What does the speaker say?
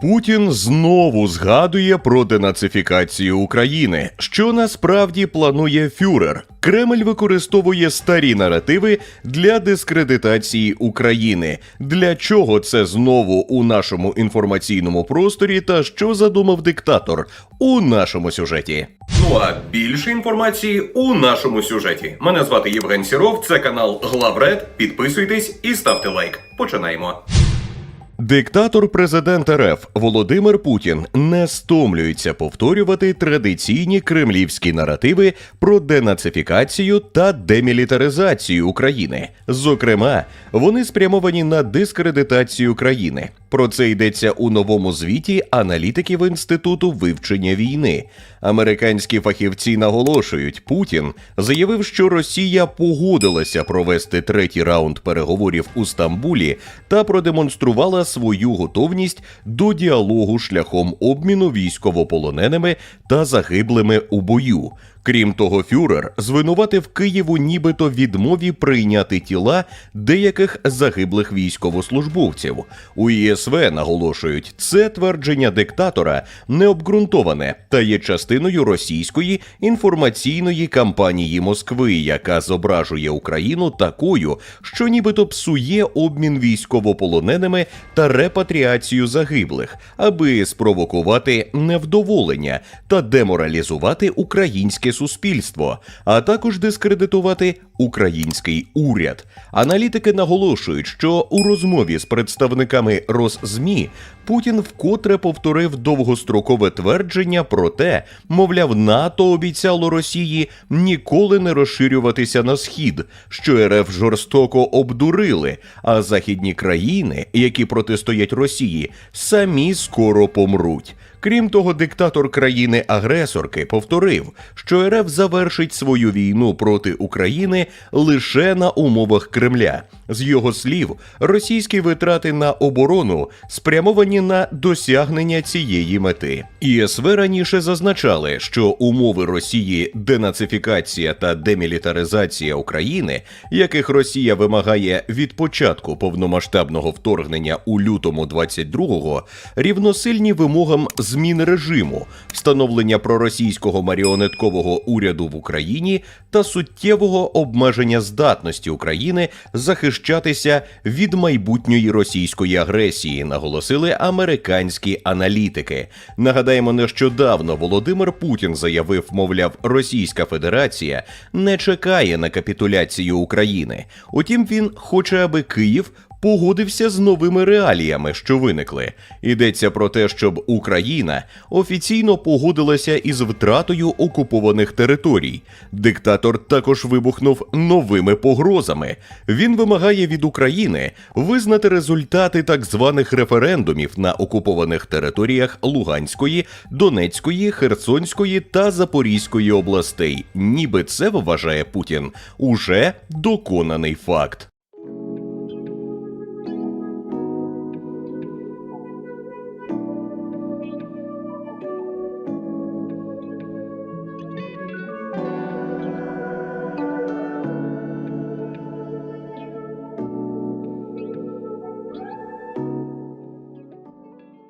Путін знову згадує про денацифікацію України, що насправді планує фюрер. Кремль використовує старі наративи для дискредитації України. Для чого це знову у нашому інформаційному просторі та що задумав диктатор у нашому сюжеті? Ну а більше інформації у нашому сюжеті. Мене звати Євген Сіров. Це канал Главред. Підписуйтесь і ставте лайк. Починаємо. Диктатор президент РФ Володимир Путін не стомлюється повторювати традиційні кремлівські наративи про денацифікацію та демілітаризацію України. Зокрема, вони спрямовані на дискредитацію країни. Про це йдеться у новому звіті аналітиків інституту вивчення війни. Американські фахівці наголошують, Путін заявив, що Росія погодилася провести третій раунд переговорів у Стамбулі та продемонструвала свою готовність до діалогу шляхом обміну військовополоненими та загиблими у бою. Крім того, фюрер звинуватив Києву нібито відмові прийняти тіла деяких загиблих військовослужбовців. У ЄСВ наголошують, це твердження диктатора необґрунтоване та є частиною російської інформаційної кампанії Москви, яка зображує Україну такою, що нібито псує обмін військовополоненими та репатріацію загиблих, аби спровокувати невдоволення та деморалізувати українське суспільство, а також дискредитувати український уряд. Аналітики наголошують, що у розмові з представниками Росзмі Путін вкотре повторив довгострокове твердження про те, мовляв, НАТО обіцяло Росії ніколи не розширюватися на схід, що РФ жорстоко обдурили, а західні країни, які протистоять Росії, самі скоро помруть. Крім того, диктатор країни-агресорки повторив, що РФ завершить свою війну проти України лише на умовах Кремля. З його слів, російські витрати на оборону спрямовані на досягнення цієї мети. ІСВ раніше зазначали, що умови Росії денацифікація та демілітаризація України, яких Росія вимагає від початку повномасштабного вторгнення у лютому 22-го, рівносильні вимогам зміни режиму, встановлення проросійського маріонеткового уряду в Україні та суттєвого обмеження здатності України захищатися від майбутньої російської агресії, наголосили американські аналітики. Нагадаємо, нещодавно Володимир Путін заявив, мовляв, Російська Федерація не чекає на капітуляцію України. Утім, він хоче, аби Київ погодився з новими реаліями, що виникли. Йдеться про те, щоб Україна офіційно погодилася із втратою окупованих територій. Диктатор також вибухнув новими погрозами. Він вимагає від України визнати результати так званих референдумів на окупованих територіях Луганської, Донецької, Херсонської та Запорізької областей. Ніби це вважає Путін уже доконаний факт.